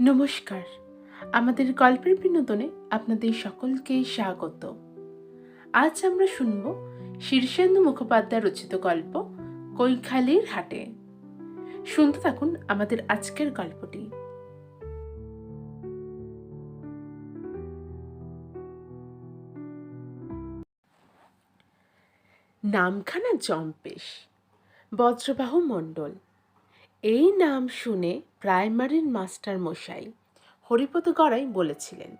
নমস্কার। আমাদের গল্পের বিনোদনে আপনাদের সকলকে স্বাগত। আজ আমরা শুনব শীর্ষেন্দু মুখোপাধ্যায় রচিত গল্প কৈখালির হাটে। শুনতে থাকুন আমাদের আজকের গল্পটি। নামখানা জম্পেশ, বজ্রবাহু মণ্ডল। এই নাম শুনে প্রাইমারির মাস্টার মশাই হরিপদ গড়াই বলেছিলেন,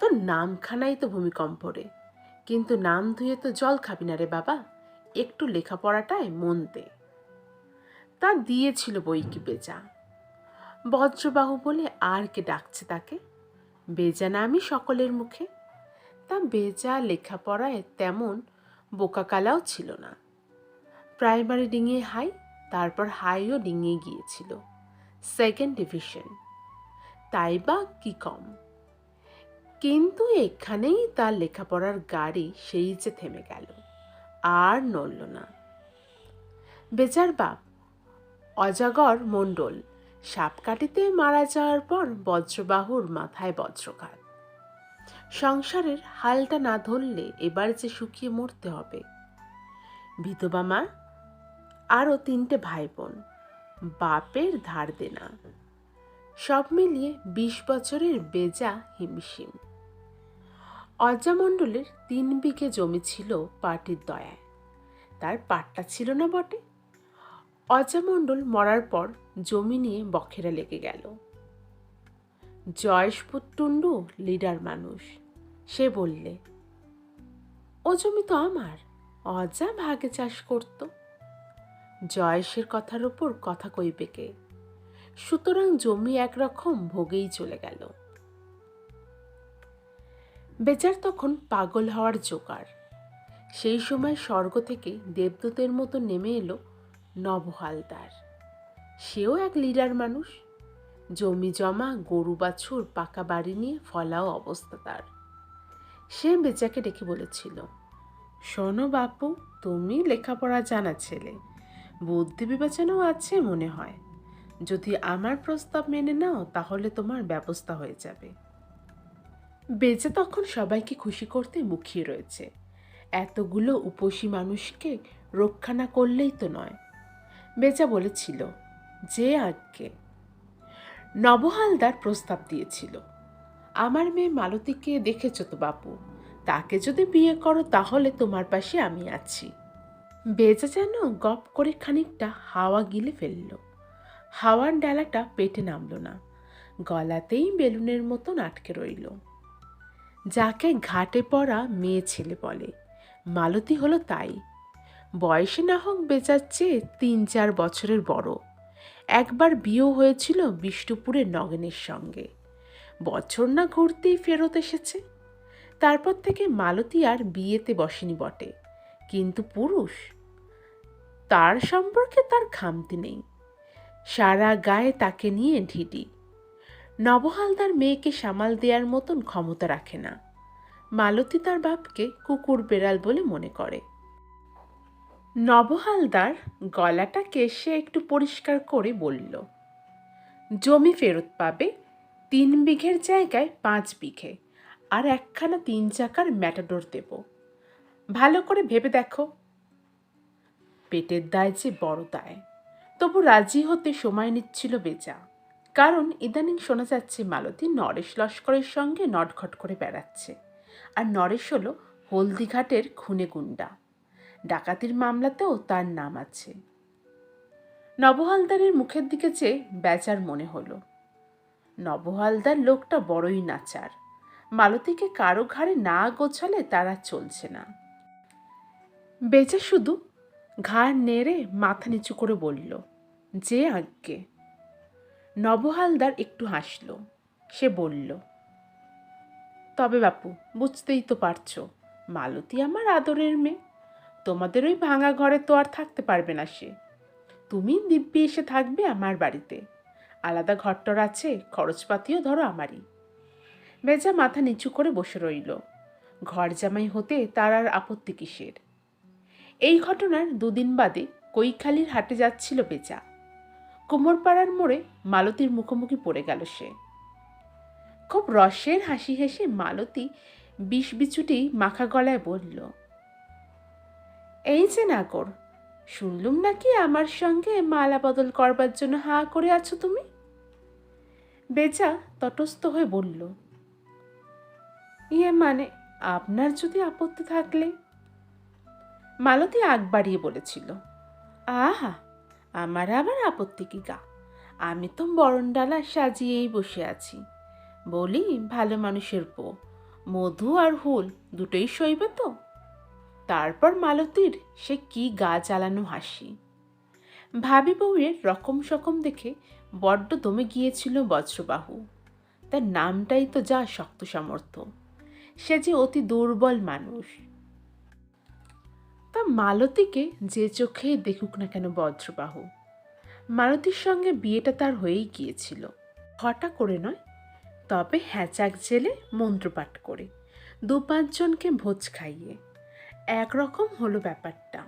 তোর নামখানাই তো ভূমিকম্প রে, কিন্তু নাম ধুয়ে তো জল খাবি না রে বাবা, একটু লেখাপড়াটায় মন দে। তা দিয়েছিল বই কি বেজা। বজ্রবাহু বলে, আর কে ডাকছে তাকে? বেজা নামই সকলের মুখে? তা বেজা লেখাপড়ায় তেমন বোকাকালাও ছিল না। প্রাইমারি ডিঙিয়ে হাই তারপর হাইও ডিঙিয়ে গিয়েছিল। Second division. তাই বা কি কম? কিন্তু এখানেই তার লেখাপড়ার গাড়ি সেই যে থেমে গেল। আর নড়ল না। বেচার বাপ, অজাগর মণ্ডল সাপ কাটিতে মারা যাওয়ার পর বজ্রবাহুর মাথায় বজ্রঘাত। সংসারের হালটা না ধরলে এবার যে শুকিয়ে মরতে হবে। বিধবা মা আরও তিনটে ভাই বোন বাপের ধার দেনা। সব মিলিয়ে বিশ বছরের বেজা হিমশিম। অজামণ্ডলের তিন বিঘে জমি ছিল পার্টির দয়ায়। তার পাটটা ছিল না বটে। অজামণ্ডল মরার পর জমি নিয়ে বখেরা লেগে গেল। জয়েশপুর টুন্ডু লিডার মানুষ, সে বললে, ও জমি তো আমার অজা ভাগে চাষ করতো। জয়েশের কথার ওপর কথা কইবে কে? সুতরাং জমি একরকম ভোগেই চলে গেল। বেচার তখন পাগল হওয়ার জোগাড়। সেই সময় স্বর্গ থেকে দেবদূতের মতো নেমে এলো নবহালদার। সেও এক লিডার মানুষ। জমি জমা, গরু বাছুর, পাকা বাড়ি নিয়ে ফলাও অবস্থা তার। সে বেচাকে ডেকে বলেছিল, শোনো বাপু, তুমি লেখাপড়া জানা ছেলে। বুদ্ধি বিবেচনাও আছে মনে হয়। যদি আমার প্রস্তাব মেনে নাও, তাহলে তোমার ব্যবস্থা হয়ে যাবে। বেজে তখন সবাইকে খুশি করতে মুখিয়ে রয়েছে। এতগুলো উপসী মানুষকে রক্ষা না করলেই তো নয়। বেজা বলেছিল, যে আজ্ঞে নবহালদার প্রস্তাব দিয়েছিল, আমার মেয়ে মালতীকে দেখেছ তো বাপু? তাকে যদি বিয়ে করো, তাহলে তোমার পাশে আমি আছি। বেজা যেন গপ করে খানিকটা হাওয়া গিলে ফেলল। হাওয়ার ডালাটা পেটে নামল না। গলাতেই বেলুনের মতন আটকে রইল। যাকে ঘাটে পড়া মেয়ে ছেলে বলে। মালতী হলো তাই। বয়সে না হোক বেচার চেয়ে তিন চার বছরের বড়। একবার বিয়েও হয়েছিল বিষ্ণুপুরের নগেনের সঙ্গে। বছর না ঘুরতেই ফেরত এসেছে। তারপর থেকে মালতী আর বিয়েতে বসেনি বটে। কিন্তু পুরুষ। তার সম্পর্কে তার খামতি নেই। সারা গায়ে তাকে নিয়ে ঢিডি নবহালদার মেয়েকে সামাল দেওয়ার মতন ক্ষমতা রাখে না। মালতী তার বাপকে কুকুর বেড়াল বলে মনে করে। নবহালদার গলাটা কেসে একটু পরিষ্কার করে বলল, জমি ফেরত পাবে, তিন বিঘের জায়গায় পাঁচ বিঘে, আর একখানা তিন চাকার ম্যাটাডোর দেব। ভালো করে ভেবে দেখো। পেটের দায় যে বড় দায়, তবু রাজি হতে সময় নিচ্ছিল বেচা। কারণ ইদানিং শোনা যাচ্ছে মালতী নরেশ লস্করের সঙ্গে নটঘট করে বেড়াচ্ছে। আর নরেশ হলো হলদিঘাটের খুনে গুন্ডা। ডাকাতির মামলাতেও তার নাম আছে। নবহালদারের মুখের দিকে চেয়ে বেচার মনে হলো। নবহালদার লোকটা বড়ই নাচার। মালতীকে কারও ঘাড়ে না গোছালে তারা চলছে না। বেচা শুধু ঘাড় নেড়ে মাথা নিচু করে বলল, যে আজ্ঞে। নবহালদার একটু হাসল। সে বলল, তবে বাপু, বুঝতেই তো পারছ, মালতী আমার আদরের মেয়ে। তোমাদের ওই ভাঙা ঘরে তো আর থাকতে পারবে না সে। তুমি দিব্যি এসে থাকবে আমার বাড়িতে। আলাদা ঘরটর আছে, খরচপাতিও ধরো আমারই। বেজা মাথা নিচু করে বসে রইল। ঘর জামাই হতে তার আর আপত্তি কিসের? এই ঘটনার দুদিন বাদে কৈখালির হাটে যাচ্ছিল বেচা। কোমরপাড়ার মোড়ে মালতীর মুখোমুখি পড়ে গেল সে। খুব রসের হাসি হেসে মালতী বিষ বিচুটি মাখা গলায় বলল, এই যে নাগর, শুনলুম নাকি আমার সঙ্গে মালা বদল করবার জন্য হা করে আছো তুমি? বেজা তটস্থ হয়ে বলল ইয়ে মানে আপনার যদি আপত্তি থাকলে মালতী আগ বাড়িয়ে বলেছিল, আহা, আমার আবার আপত্তি কি গা? আমি তো বরণডালা সাজিয়েই বসে আছি। বলি, ভালো মানুষের পো মধু আর হুল দুটোই সইবে তো? তারপর মালতীর সে কি গা জ্বালানো হাসি। ভাবি বউয়ের রকম সকম দেখে বড্ড দমে গিয়েছিল বজ্রবাহু। তার নামটাই তো যা শক্ত সামর্থ্য। সে যে অতি দুর্বল মানুষ। তা মালতীকে যে চোখে দেখুক না কেন বজ্রবাহু। মালতীর সঙ্গে বিয়েটা তার হয়েই গিয়েছিল। হঠাৎ করে নয়, তবে হ্যাচাক জেলে মন্ত্রপাঠ করে, দু পাঁচজনকে ভোজ খাইয়ে। একরকম হলো ব্যাপারটা।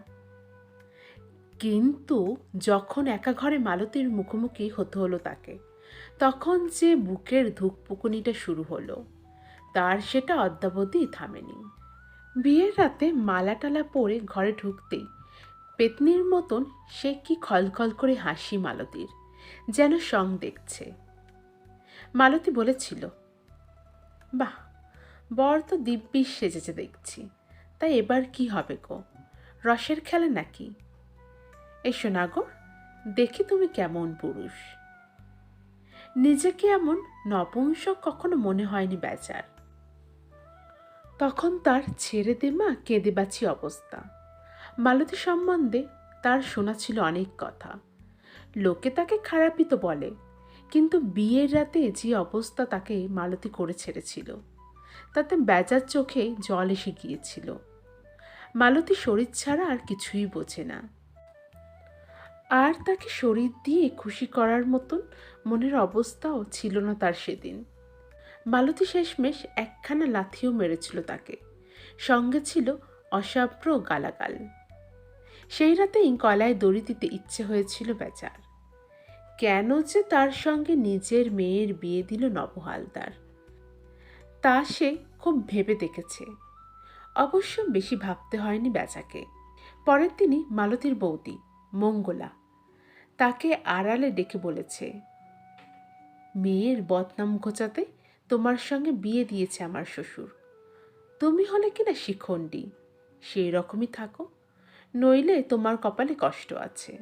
কিন্তু যখন একা ঘরে মালতীর মুখোমুখি হতে হলো তাকে, তখন যে বুকের ধুকপুকুনিটা শুরু হলো, তার সেটা অদ্যাবধি থামেনি। বিয়ের রাতে মালা টালা পরে ঘরে ঢুকতেই পেতনির মতন সে কি খলখল করে হাসি মালতীর, যেন সং দেখছে। মালতী বলেছিল, বাহ, বর তো দিব্যি সেজেছে দেখছি তাই এবার কি হবে গো, রসের খেলা নাকি? এসো না গো, দেখি তুমি কেমন পুরুষ। নিজেকে এমন নপুংসক কখনো মনে হয়নি বেচার। তখন তার ছেড়ে দে মা কেঁদে বাঁচি অবস্থা। মালতী সম্বন্ধে তার শোনা ছিল অনেক কথা। লোকে তাকে খারাপই তো বলে, কিন্তু বিয়ের রাতে যে অবস্থা তাকে মালতী করে ছেড়েছিল, তাতে বেজার চোখে জল এসে গিয়েছিল। মালতী শরীর ছাড়া আর কিছুই বোঝে না। আর তাকে শরীর দিয়ে খুশি করার মতন মনের অবস্থাও ছিল না তার সেদিন। মালতী শেষমেশ একখানা লাথিও মেরেছিল তাকে। সঙ্গে ছিল অসাব্র গালাগাল। সেই রাতেই গলায় দড়ি দিতে ইচ্ছে হয়েছিল বেচার। কেন যে তার সঙ্গে নিজের মেয়ের বিয়ে দিল নবহালদার। তা সে খুব ভেবে দেখেছে। অবশ্য বেশি ভাবতে হয়নি বেচাকে। পরের দিনই মালতীর বৌদি, মঙ্গলা, তাকে আড়ালে ডেকে বলেছে, মেয়ের বদনাম ঘোচাতে তোমার সঙ্গে বিয়ে দিয়েছে আমার শ্বশুর। তুমি হলে কিনা শিখণ্ডী, সেই রকমই থাকো, নইলে তোমার কপালে কষ্ট আছে।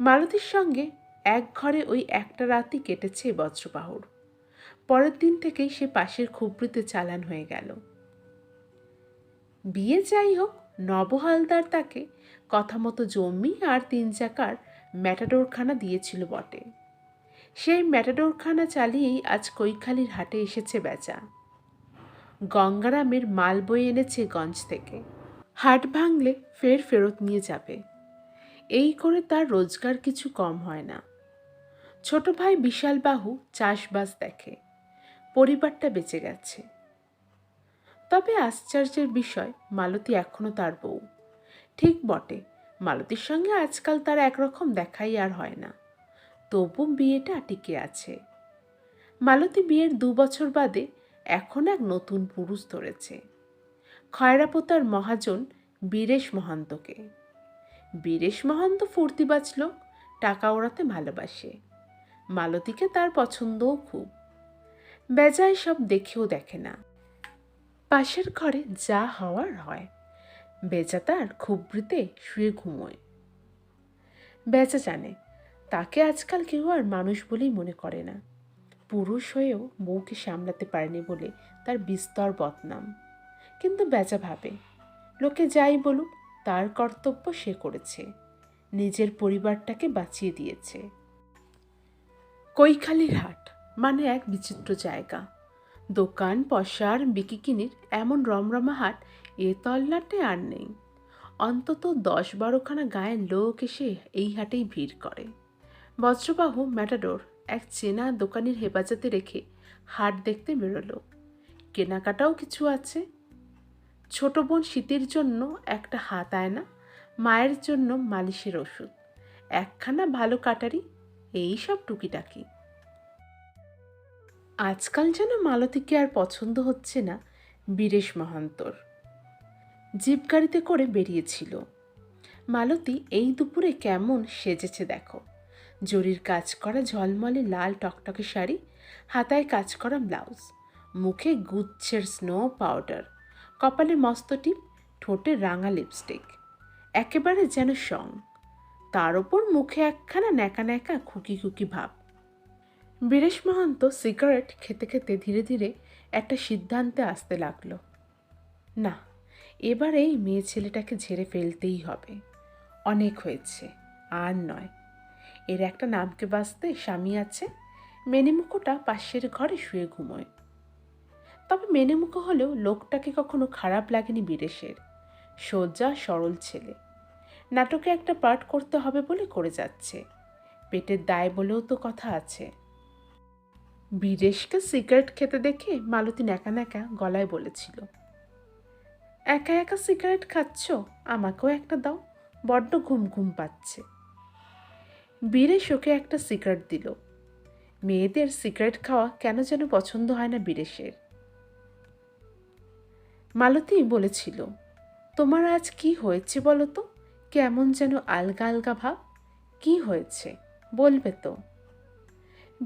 মালতীর সঙ্গে এক ঘরে ওই একটা রাতই কেটেছে বজ্রবাহুর পরের দিন থেকেই সে পাশের খুবরিতে চালান হয়ে গেল। বিয়ে যাই হোক, নবহালদার তাকে কথা মতো জমি আর তিন চাকার ম্যাটাডোরখানা দিয়েছিল বটে। সেই ম্যাটাডোরখানা চালিয়েই আজ কৈখালির হাটে এসেছে বেচা। গঙ্গারামের মাল বয়ে এনেছে গঞ্জ থেকে। হাট ভাঙলে ফের ফেরত নিয়ে যাবে। এই করে তার রোজগার কিছু কম হয় না। ছোট ভাই বিশাল বাহু চাষবাস দেখে। পরিবারটা বেঁচে গেছে। তবে আশ্চর্যের বিষয়, মালতী এখনও তার বউ। ঠিক বটে, মালতীর সঙ্গে আজকাল তার একরকম দেখাই আর হয় না। তবু বিয়েটা টিকে আছে। মালতী বিয়ের দু বছর বাদে এখন এক নতুন পুরুষ ধরেছে। খয়রাপোতার মহাজন বীরেশ মহান্তকে। বীরেশ মহান্ত ফুর্তি বাঁচল, টাকা ওড়াতে ভালোবাসে। মালতীকে তার পছন্দও খুব। বেজায় সব দেখেও দেখে না। পাশের ঘরে যা হওয়ার হয়। বেচা তার খুবরিতে শুয়ে ঘুমোয়। বেচা জানে তাকে আজকাল কেউ আর মানুষ বলেই মনে করে না। পুরুষ হয়েও বউকে সামলাতে পারেনি বলে তার বিস্তর বদনাম। কিন্তু বেচা ভাবে, লোকে যাই বলুক, তার কর্তব্য সে করেছে। নিজের পরিবারটাকে বাঁচিয়ে দিয়েছে। কৈখালির হাট মানে এক বিচিত্র জায়গা। দোকান পশার বিকিকিনির এমন রমরমা হাট এ তল্লাটে আর নেই। অন্তত দশ বারোখানা গায়ের লোক এসে এই হাটেই ভিড় করে। বজ্রবাহু ম্যাটাডোর এক চেনা দোকানের হেফাজতে রেখে হাট দেখতে বেরোলো। কেনাকাটাও কিছু আছে। ছোট বোন শীতের জন্য একটা হাত আয়না মায়ের জন্য মালিশের ওষুধ, একখানা ভালো কাটারি, এই সব টুকিটাকি। আজকাল যেন মালতীকে আর পছন্দ হচ্ছে না বীরেশ মহান্তর। জিপ গাড়িতে করে বেরিয়েছিল। মালতী এই দুপুরে কেমন সেজেছে দেখো। জরির কাজ করা ঝলমলে লাল টকটকে শাড়ি, হাতায় কাজ করা ব্লাউজ, মুখে গুচ্ছের স্নো পাউডার কপালে মস্ত টিপ, ঠোঁটে রাঙা লিপস্টিক একেবারে যেন সং। তার ওপর মুখে একখানা ন্যাকা ন্যাকা খুকি খুকি ভাব। বীরেশ মহান্ত সিগারেট খেতে খেতে ধীরে ধীরে একটা সিদ্ধান্তে আসতে লাগল। না, এবার এই মেয়ে ছেলেটাকে ঝেড়ে ফেলতেই হবে। অনেক হয়েছে, আর নয়। এর একটা নামকে বাঁচতে স্বামী আছে। মেনেমুখোটা পাশের ঘরে শুয়ে ঘুমোয়। তবে মেনেমুখো হলেও লোকটাকে কখনো খারাপ লাগেনি বীরেশের সোজা, সরল ছেলে। নাটকে একটা পার্ট করতে হবে বলে করে যাচ্ছে। পেটের দায় বলেও তো কথা আছে। বীরেশকে সিগারেট খেতে দেখে মালতী ন্যাকা ন্যাকা গলায় বলেছিল, একা একা সিগারেট খাচ্ছ? আমাকেও একটা দাও। বড্ড ঘুম ঘুম পাচ্ছে। বীরেশ ওকে একটা সিগারেট দিল। মেয়েদের সিগারেট খাওয়া কেন যেন পছন্দ হয় না বীরেশের। মালতী বলেছিল, তোমার আজ কি হয়েছে বলো তো? কেমন যেন আলগা আলগা ভাব। কি হয়েছে? বলবে তো।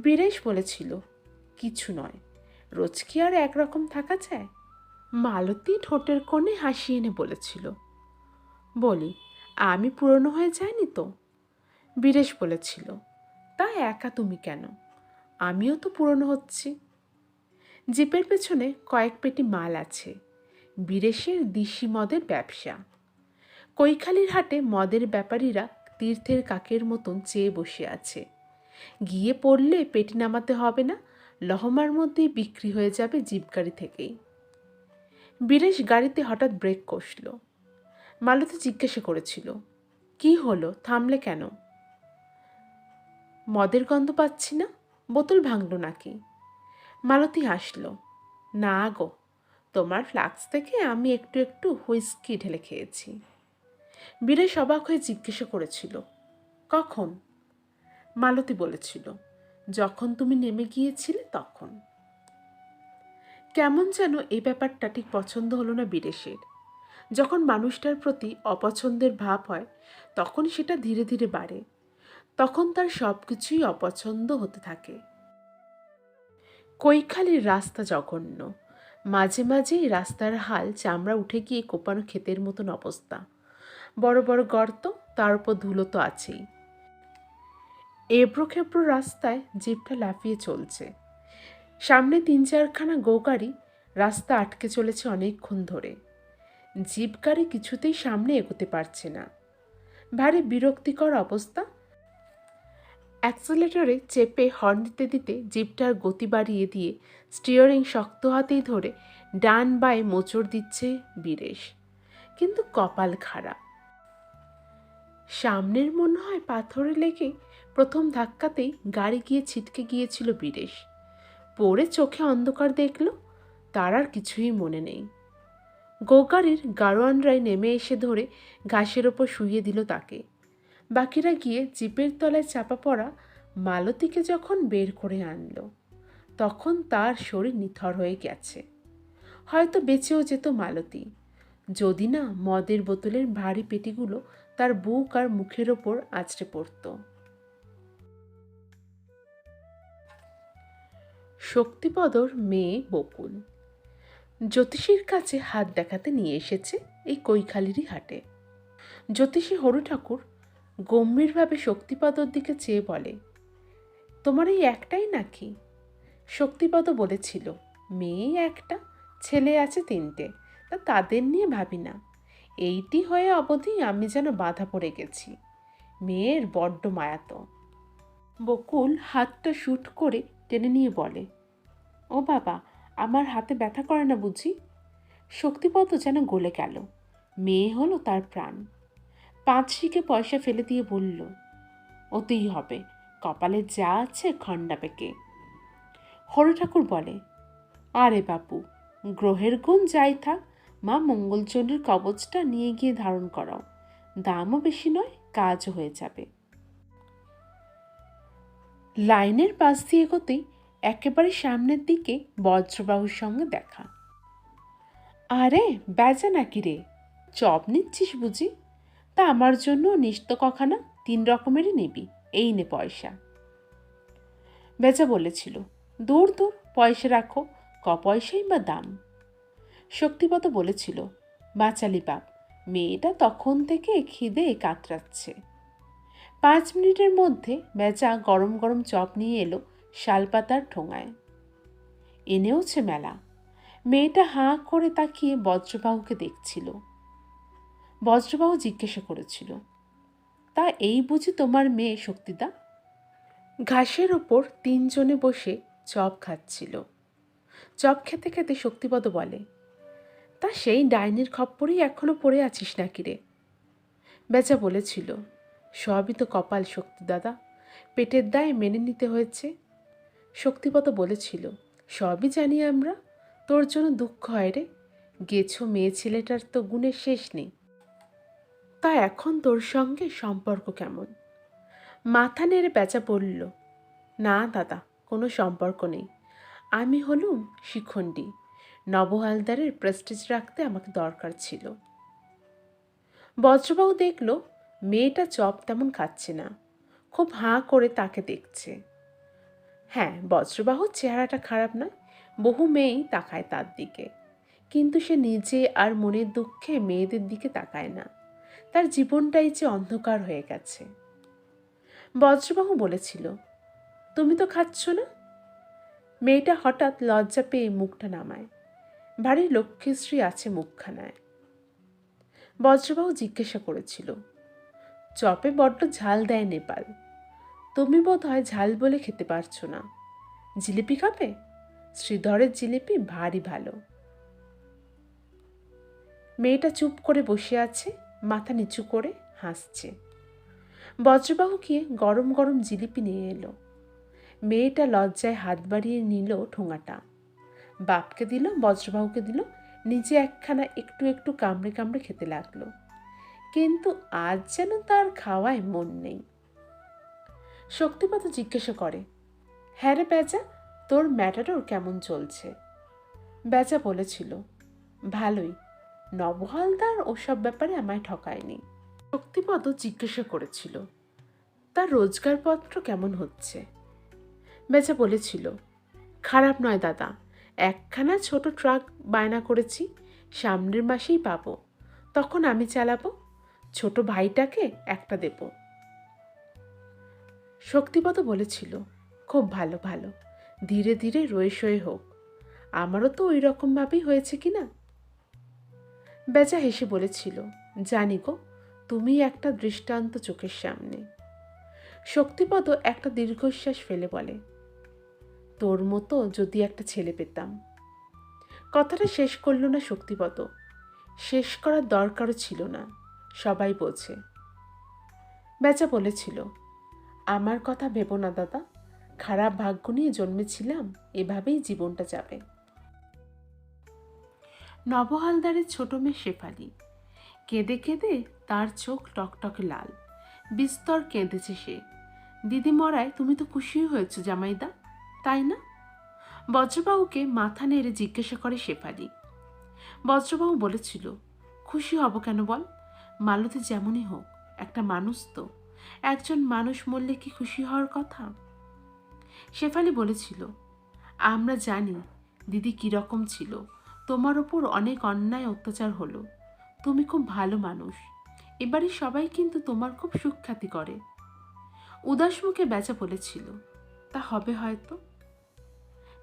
বীরেশ বলেছিল, কিছু নয়। রোজ কি আর একরকম থাকা যায়? মালতী ঠোঁটের কোণে হাসি এনে বলেছিল, বলি, আমি পুরনো হয়ে যায়নি তো? বীরেশ বলেছিল তা একা তুমি কেন? আমিও তো পুরনো হচ্ছি। জিপের পেছনে কয়েক পেটি মাল আছে, বিরেশের দিশি মদের ব্যবসা। কৈখালির হাটে মদের ব্যাপারীরা তীর্থের কাকের মতন চেয়ে বসে আছে। গিয়ে পড়লে পেটি নামাতে হবে না, লহমার মধ্যেই বিক্রি হয়ে যাবে জিপ গাড়ি থেকেই। বিরেশ গাড়িতে হঠাৎ ব্রেক কষল। মালতী জিজ্ঞাসা করেছিল, কি হলো? থামলে কেন? মদের গন্ধ পাচ্ছি না, বোতল ভাঙল নাকি? মালতী হাসলো, না গো, তোমার ফ্লাক্স থেকে আমি একটু একটু হুইস্কি ঢেলে খেয়েছি। বীরেশ অবাক হয়ে জিজ্ঞাসা করেছিল, কখন? মালতী বলেছিল, যখন তুমি নেমে গিয়েছিলে তখন। কেমন যেন এই ব্যাপারটা ঠিক পছন্দ হলো না বীরেশের যখন মানুষটার প্রতি অপছন্দের ভাব হয়, তখন সেটা ধীরে ধীরে বাড়ে। তখন তার সব কিছুই অপছন্দ হতে থাকে। কৈখালির রাস্তা জঘন্য। মাঝে মাঝেই রাস্তার হাল চামড়া উঠে গিয়ে কোপানো ক্ষেতের মতন অবস্থা। বড় বড় গর্ত, তার উপর ধুলো তো আছেই। এবড়ো খেবড়ো রাস্তায় জিপটা লাফিয়ে চলছে। সামনে তিন চারখানা গাড়ি রাস্তা আটকে চলেছে অনেকক্ষণ ধরে। জিপ গাড়ি কিছুতেই সামনে এগোতে পারছে না। ভারী বিরক্তিকর অবস্থা অ্যাক্সেলেটরে চেপে হর্ন দিতে দিতে জিপটার গতি বাড়িয়ে দিয়ে স্টিয়ারিং শক্ত হাতেই ধরে ডান বায়ে মোচড় দিচ্ছে বীরেশ। কিন্তু কপাল খারাপ। সামনের মনে হয় পাথরে লেগে প্রথম ধাক্কাতেই গাড়ি গিয়ে ছিটকে গিয়েছিল বীরেশ। পড়ে চোখে অন্ধকার দেখল, তার আর কিছুই মনে নেই। গোগাড়ির গাড়োয়ানরাই নেমে এসে ধরে ঘাসের ওপর শুইয়ে দিল তাকে। বাকিরা গিয়ে জিপের তলায় চাপা পড়া মালতীকে যখন বের করে আনলো, তখন তার শরীর নিথর হয়ে গেছে। হয়তো বেঁচেও যেত মালতী। যদি না মদের বোতলের ভারী পেটিগুলো তার বুক আর মুখের ওপর আছড়ে পড়ত। শক্তিপদর মেয়ে বকুল। জ্যোতিষীর কাছে হাত দেখাতে নিয়ে এসেছে এই কৈখালিরই হাটে। জ্যোতিষী হরু ঠাকুর গম্ভীরভাবে শক্তিপদর দিকে চেয়ে বলে, তোমার এই একটাই নাকি? শক্তিপদ বলেছিল মেয়ে একটা, ছেলে আছে তিনটে, তা তাদের নিয়ে ভাবি না। এইটি হয়ে অবধি আমি যেন বাধা পড়ে গেছি। মেয়ের বড্ড মায়াত বকুল হাতটা শুট করে টেনে নিয়ে বলে, ও বাবা, আমার হাতে ব্যথা করে না বুঝি? শক্তিপদ যেন গলে গেল, মেয়ে হলো তার প্রাণ। পাঁচ শিকে পয়সা ফেলে দিয়ে বলল, ওতেই হবে। কপালে যা আছে খণ্ডা পেকে হর ঠাকুর বলে, আরে বাপু, গ্রহের গুণ যাই থাক, মা মঙ্গলচণ্ডীর কবচটা নিয়ে গিয়ে ধারণ করাও। দামও বেশি নয়, কাজও হয়ে যাবে। লাইনের পাশ দিয়ে এগোতেই একেবারে সামনের দিকে বজ্রবাহুর সঙ্গে দেখা। আরে, বেজা নাকি রে? চপ নিচ্ছিস বুঝি? তা আমার জন্য নিস্ত কখানা তিন রকমেরই নিবি, এই নে পয়সা। বেজা বলেছিল, দূর দূর পয়সা রাখো, ক পয়সাই বা দাম। শক্তিপত বলেছিল, বাচালি বাপ, মেয়েটা তখন থেকে খিদে কাতরাচ্ছে। পাঁচ মিনিটের মধ্যে বেচা গরম গরম চপ নিয়ে এলো শালপাতার ঠোঙায়। এনেওছে মেলা। মেয়েটা হাঁ করে তাকিয়ে বজ্রবাহুকে দেখছিল। বজ্রবাহু জিজ্ঞাসা করেছিল, তা এই বুঝি তোমার মেয়ে শক্তিদা? ঘাসের ওপর তিনজনে বসে চপ খাচ্ছিল। চপ খেতে খেতে শক্তিপদ বলে, তা সেই ডাইনির খপ্পরেই এখনও পড়ে আছিস নাকি রে? বেচা বলেছিল, সবই তো কপাল শক্তি দাদা পেটের দায় মেনে নিতে হয়েছে। শক্তিপদ বলেছিল, সবই জানি আমরা, তোর জন্য দুঃখ হয় রে। গেছো মেয়ে ছেলেটার তো গুণের শেষ নেই। তা এখন তোর সঙ্গে সম্পর্ক কেমন? মাথা নেড়ে বেচা বলল, না, দাদা, কোনো সম্পর্ক নেই। আমি হলুম শিখণ্ডী। নবহালদারের প্রেস্টিজ রাখতে আমাকে দরকার ছিল। বজ্রবাবু দেখল, মেয়েটা চপ তেমন খাচ্ছে না। খুব হাঁ করে তাকে দেখছে। হ্যাঁ বজ্রবাহুর চেহারাটা খারাপ নয়, বহু মেয়েই তাকায় তার দিকে। কিন্তু সে নিজে আর মনের দুঃখে মেয়েদের দিকে তাকায় না। তার জীবনটাই যে অন্ধকার হয়ে গেছে। বজ্রবাহু বলেছিল, তুমি তো খাচ্ছ না? মেয়েটা হঠাৎ লজ্জা পেয়ে মুখটা নামায়। ভারী লক্ষ্মীশ্রী আছে মুখখানায়। বজ্রবাহু জিজ্ঞাসা করেছিল, চপে বড্ড ঝাল দেয় নেপাল। তুমি বোধ হয় ঝাল বলে খেতে পারছ না। জিলিপি খাবে? শ্রীধরের জিলিপি ভারী ভালো। মেয়েটা চুপ করে বসে আছে মাথা নিচু করে হাসছে। বজ্রবাহু গিয়ে গরম গরম জিলিপি নিয়ে এলো। মেয়েটা লজ্জায় হাত বাড়িয়ে নিল ঠোঙাটা। বাপকে দিল, বজ্রবাহুকে দিল, নিজে একখানা একটু একটু কামড়ে কামড়ে খেতে লাগল। কিন্তু আজ যেন তার খাওয়ায় মন নেই। শক্তিপত জিজ্ঞাসা করে হ্যাঁ রে বেজা, তোর ম্যাটাডোর কেমন চলছে? বেজা বলেছিল, ভালোই। নবহালদার ওসব ব্যাপারে আমায় ঠকায়নি। শক্তিপদ জিজ্ঞাসা করেছিল, তার রোজগারপত্র কেমন হচ্ছে? বেচা বলেছিল, খারাপ নয় দাদা, একখানা ছোট ট্রাক বায়না করেছি, সামনের মাসেই পাবো। তখন আমি চালাবো, ছোট ভাইটাকে একটা দেব। শক্তিপদ বলেছিল, খুব ভালো ভালো, ধীরে ধীরে রয়ে হোক। আমারও তো ওই রকমভাবেই হয়েছে কি না বেচা হেসে বলেছিল, জানি গো তুমি একটা দৃষ্টান্ত চোখের সামনে। শক্তিপদ একটা দীর্ঘশ্বাস ফেলে বলে, তোর মতো যদি একটা ছেলে পেতাম। কথাটা শেষ করল না শক্তিপদ। শেষ করার দরকারও ছিল না, সবাই বোঝে। বেচা বলেছিল, আমার কথা ভেবো না দাদা, খারাপ ভাগ্য নিয়ে জন্মেছিলাম, এভাবেই জীবনটা যাবে। নবহালদারের ছোট মেয়ে শেফালি। কেঁদে কেঁদে তার চোখ টকটকে লাল। বিস্তর কেঁদেছে সে। দিদি মরায় তুমি তো খুশি হয়েছো জামাইদা, তাই না? বজ্রবাবুকে মাথা নেড়ে জিজ্ঞাসা করে শেফালি। বজ্রবাবু বলেছিল, খুশি হব কেন বল? মালতী যেমনই হোক, একটা মানুষ তো। একজন মানুষ মরলে কি খুশি হওয়ার কথা? শেফালি বলেছিল, আমরা জানি দিদি কীরকম ছিল। তোমার ওপর অনেক অন্যায় অত্যাচার হলো। তুমি খুব ভালো মানুষ। এবারে সবাই কিন্তু তোমার খুব সুখ্যাতি করে। উদাস মুখে বেচা বলেছিল, তা হবে হয়তো?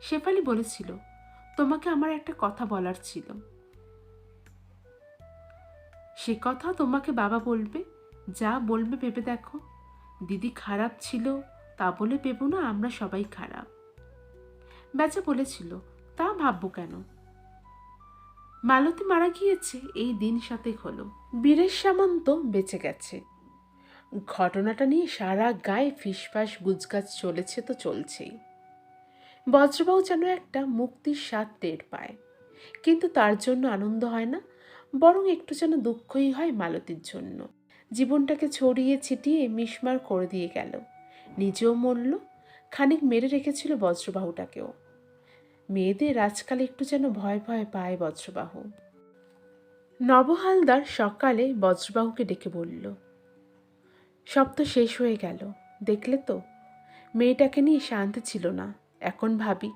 শেফালি বলেছিল, তোমাকে আমার একটা কথা বলার ছিল। সে কথা তোমাকে বাবা বলবে? যা বলবে ভেবে দেখো। দিদি খারাপ ছিল, তা বলে ভেবো না, আমরা সবাই খারাপ। বেচা বলেছিল, তা ভাববো কেন? মালতী মারা গিয়েছে, এই দিন সাথে হলো। বীরের সামন্ত বেঁচে গেছে। ঘটনাটা নিয়ে সারা গায়ে ফিসফাস গুজগাছ চলেছে তো চলছেই। বজ্রবাহু যেন একটা মুক্তির স্বাদ টের পায়। কিন্তু তার জন্য আনন্দ হয় না, বরং একটু যেন দুঃখই হয় মালতীর জন্য। জীবনটাকে ছড়িয়ে ছিটিয়ে মিসমার করে দিয়ে গেল। নিজেও মরল, খানিক মেরে রেখেছিল বজ্রবাহুটাকেও। মেয়েদের আজকাল একটু যেন ভয় ভয় পায় বজ্রবাহু। নবহালদার সকালে বজ্রবাহুকে ডেকে বলল, সব তো শেষ হয়ে গেল, দেখলে তো? মেয়েটাকে নিয়ে শান্তি ছিল না। এখন ভাবি,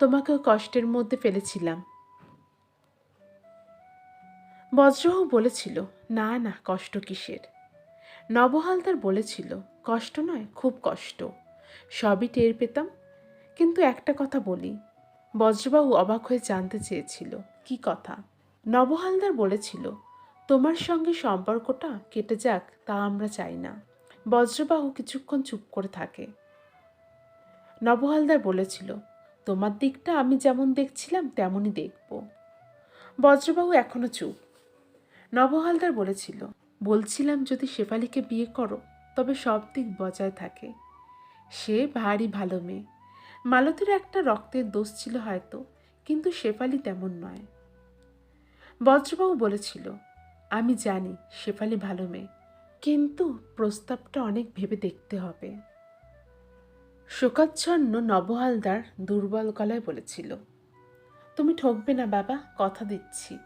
তোমাকেও কষ্টের মধ্যে ফেলেছিলাম। বজ্রবাহু বলেছিল, না না, কষ্ট কিসের? নবহালদার বলেছিল, কষ্ট নয়, খুব কষ্ট। সবই টের পেতাম, কিন্তু একটা কথা বলি বজ্রবাবু অবাক হয়ে জানতে চেয়েছিল, কি কথা? নবহালদার বলেছিল, তোমার সঙ্গে সম্পর্কটা কেটে যাক, তা আমরা চাই না। বজ্রবাহু কিছুক্ষণ চুপ করে থাকে। নবহালদার বলেছিল, তোমার দিকটা আমি যেমন দেখছিলাম, তেমনই দেখব। বজ্রবাবু এখনও চুপ। নবহালদার বলেছিল, বলছিলাম যদি শেফালিকে বিয়ে করো, তবে সব দিক বজায় থাকে। সে ভারী ভালো মেয়ে। মালতীর একটা রক্তের দোষ ছিল হয়তো, কিন্তু শেফালি তেমন নয়। বজ্রবাবু বলেছিল, আমি জানি শেফালি ভালো মেয়ে, কিন্তু প্রস্তাবটা অনেক ভেবে দেখতে হবে। শোকাচ্ছন্ন নবহালদার দুর্বল গলায় বলেছিল, তুমি ঠকবে না বাবা, কথা দিচ্ছি।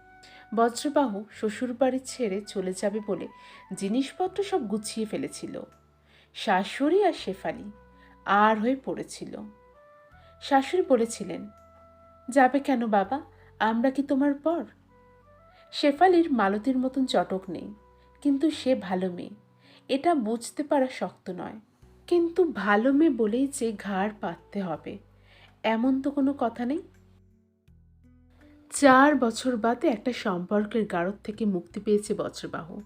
বজ্রবাহু শ্বশুরবাড়ি ছেড়ে চলে যাবে বলে জিনিসপত্র সব গুছিয়ে ফেলেছিল। শাশুড়ি আর শেফালি আর হয়ে পড়েছিল। শাশুড়ি বলেছিলেন, যাবে কেন বাবা? আমরা কি তোমার পর শেফালির মালতীর মতন চটক নেই, কিন্তু সে ভালো মেয়ে। এটা বুঝতে পারা শক্ত নয়। কিন্তু ভালো মেয়ে বলেই যে ঘাড় পাততে হবে, এমন তো কোনো কথা নেই। চার বছর বাদে একটা সম্পর্কের গাঢ় থেকে মুক্তি পেয়েছে বজ্রবাহু।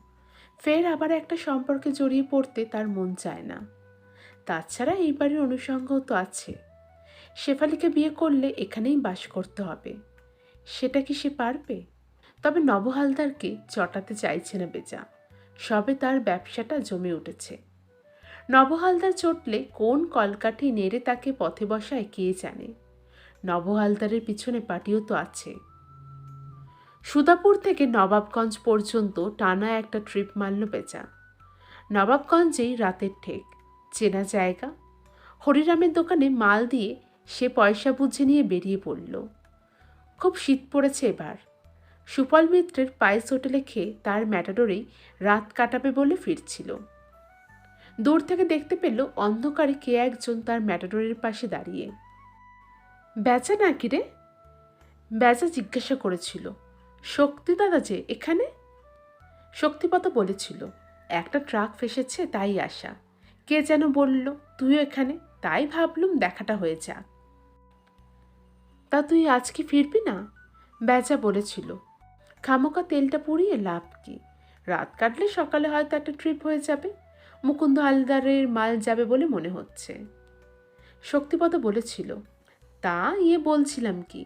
ফের আবার একটা সম্পর্কে জড়িয়ে পড়তে তার মন চায় না। তাছাড়া এই বাড়ির অনুষঙ্গও তো আছে। শেফালিকে বিয়ে করলে এখানেই বাস করতে হবে। সেটা কি সে পারবে? তবে নবহালদারকে চটাতে চাইছে না বেচা সবে তার ব্যবসাটা জমে উঠেছে। নবহালদার চটলে কোন কলকাঠি নেড়ে তাকে পথে বসায় কে জানে? নবহালদারের পিছনে পাটিও তো আছে। সুদাপুর থেকে নবাবগঞ্জ পর্যন্ত টানা একটা ট্রিপ মারল বেচা নবাবগঞ্জেই রাতের ঠেক। চেনা জায়গা। হরিরামের দোকানে মাল দিয়ে সে পয়সা বুঝে নিয়ে বেরিয়ে পড়ল। খুব শীত পড়েছে এবার। সুপল মিত্রের পায়েস হোটেলে খেয়ে তার ম্যাটাডোরেই রাত কাটাবে বলে ফিরছিল। দূর থেকে দেখতে পেল অন্ধকারে কে একজন তার ম্যাটাডোরের পাশে দাঁড়িয়ে। বেচা নাকি রে? বেচা জিজ্ঞাসা করেছিল। শক্তি দাদা যে, এখানে? শক্তিপত বলেছিল, একটা ট্রাক ফেসেছে, তাই আসা কে যেন বলল, তুইও এখানে? তাই ভাবলুম দেখাটা হয়ে যাক। তা তুই আজকে ফিরবি না? বেচা বলেছিল। খামোকা তেলটা পুড়িয়ে লাভ কি? রাত কাটলে সকালে হয়তো একটা ট্রিপ হয়ে যাবে। মুকুন্দ হালদারের মাল যাবে বলে মনে হচ্ছে। শক্তিপদ বলেছিল, তা ইয়ে বলছিলাম কি?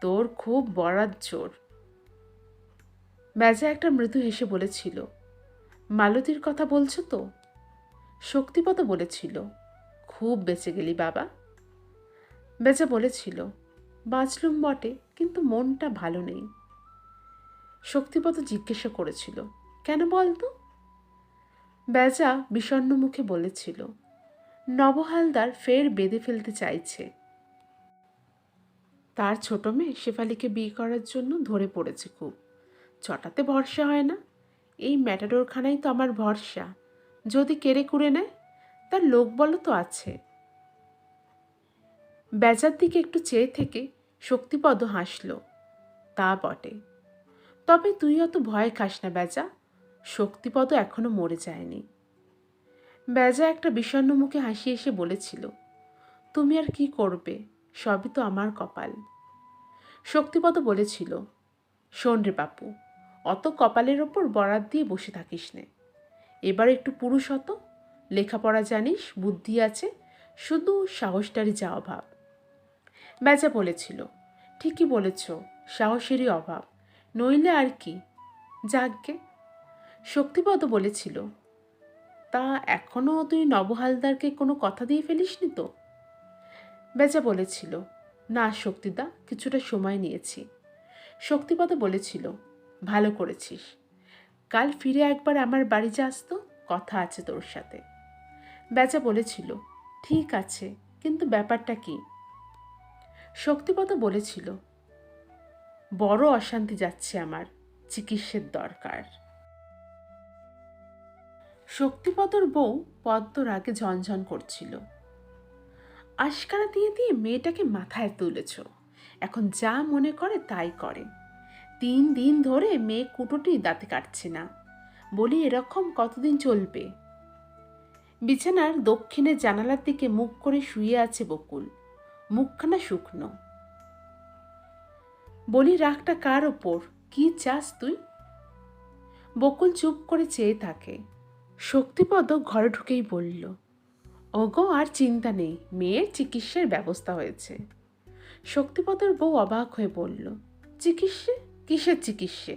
তোর খুব বরাত জোর। বেজা একটা মৃদু হেসে বলেছিল, মালতীর কথা বলছো তো? শক্তিপদ বলেছিল খুব বেঁচে গেলি বাবা। বেজা বলেছিল, বাঁচলুম বটে, কিন্তু মনটা ভালো নেই। শক্তিপত জিজ্ঞাসা করেছিল, কেন বলতো? বেজা বিষণ্ন মুখে বলেছিল, নবহালদার ফের বেঁধে ফেলতে চাইছে। তার ছোট মেয়ে শেফালিকে বিয়ে করার জন্য ধরে পড়েছে খুব। চটাতে ভরসা হয় না। এই ম্যাটাডোরখানাই তো আমার ভরসা। যদি কেড়ে কুড়ে নেয় তার লোক বলো তো আছে। বেজার দিকে একটু চেয়ে থেকে শক্তিপদ হাসল। তা বটে। তবে তুই অত ভয় খাস না বেজা। শক্তিপদ এখনও মরে যায়নি। বেজা একটা বিষণ্ণ মুখে হাসি এসে বলেছিল, তুমি আর কি করবে? সবই তো আমার কপাল। শক্তিপদ বলেছিল, শোন রে বাপু, অত কপালের ওপর বরাত দিয়ে বসে থাকিস নে। এবার একটু পুরুষ হতো লেখাপড়া জানিস, বুদ্ধি আছে, শুধু সাহসটারই যা অভাব। বেজা বলেছিল, ঠিকই বলেছ, সাহসেরই অভাব, নইলে আর কি? যাকগে শক্তিপদ বলেছিল, তা এখনও তুই নবহালদারকে কোনো কথা দিয়ে ফেলিসনি তো? বেজা বলেছিল, না শক্তিদা, কিছুটা সময় নিয়েছি। শক্তিপদ বলেছিল, ভালো করেছিস। কাল ফিরে একবার আমার বাড়ি যাস তো, কথা আছে তোর সাথে। বেজা বলেছিল, ঠিক আছে, কিন্তু ব্যাপারটা কি? শক্তিপদ বলেছিল, বড় অশান্তি যাচ্ছে আমার, চিকিৎসের দরকার। শক্তিপদর বউ পদ্ম রাগে ঝনঝন করছিল, আশকারা দিয়ে দিয়ে মেয়েটাকে মাথায় তুলেছ, এখন যা মনে করে তাই করে। তিন দিন ধরে মেয়ে কুটোটি দাঁতে কাটছে না, বলি এরকম কতদিন চলবে? বিছানার দক্ষিণের জানালার দিকে মুখ করে শুয়ে আছে বকুল। মুখখানা শুকনো। বলি, রাগটা কার ওপর? কি চাস তুই? বকুল চুপ করে চেয়ে থাকে। শক্তিপদ ঘরে ঢুকেই বলল, ওগো, আর চিন্তা নেই, মেয়ের চিকিৎসার ব্যবস্থা হয়েছে। শক্তিপদর বউ অবাক হয়ে বলল, চিকিৎসে? কিসের চিকিৎসে?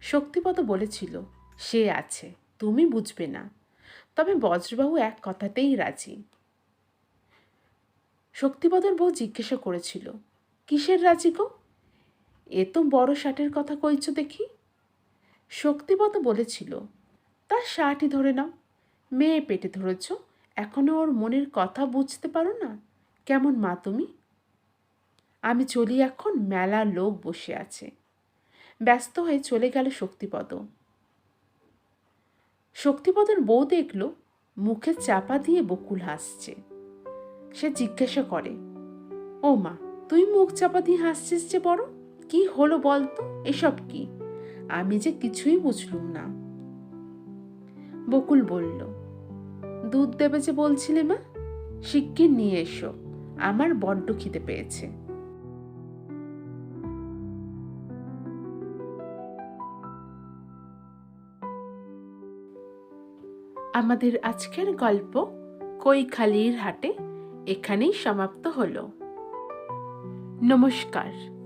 শক্তিপদ বলেছিল, সে আছে, তুমি বুঝবে না। তবে বজ্রবাবু এক কথাতেই রাজি। শক্তিপদর বউ জিজ্ঞাসা করেছিল, কিসের রাজি গো? এ তো বড় শার্টের কথা কইছ দেখি? শক্তিপদ বলেছিল, তার শার্টই ধরে নাও। মেয়ে পেটে ধরেছ, এখনও ওর মনের কথা বুঝতে পারো না? কেমন মা তুমি? আমি চলি এখন, মেলা লোক বসে আছে। ব্যস্ত হয়ে চলে গেল শক্তিপদ শক্তিপদের বউ দেখল, মুখে চাপা দিয়ে বকুল হাসছে। সে জিজ্ঞাসা করে, ও মা, তুই মুখ চাপা দিয়ে হাসছিস যে বড়? কি হলো বলতো? এসব কি? আমি যে কিছুই বুঝলুম না। বকুল বলল, দুধ দেবে যে বলছিলে মা? শিগগির নিয়ে এসো, আমার বড্ড খিদে পেয়েছে। আমাদের আজকের গল্প কৈখালির হাটে এখানেই সমাপ্ত হলো। নমস্কার।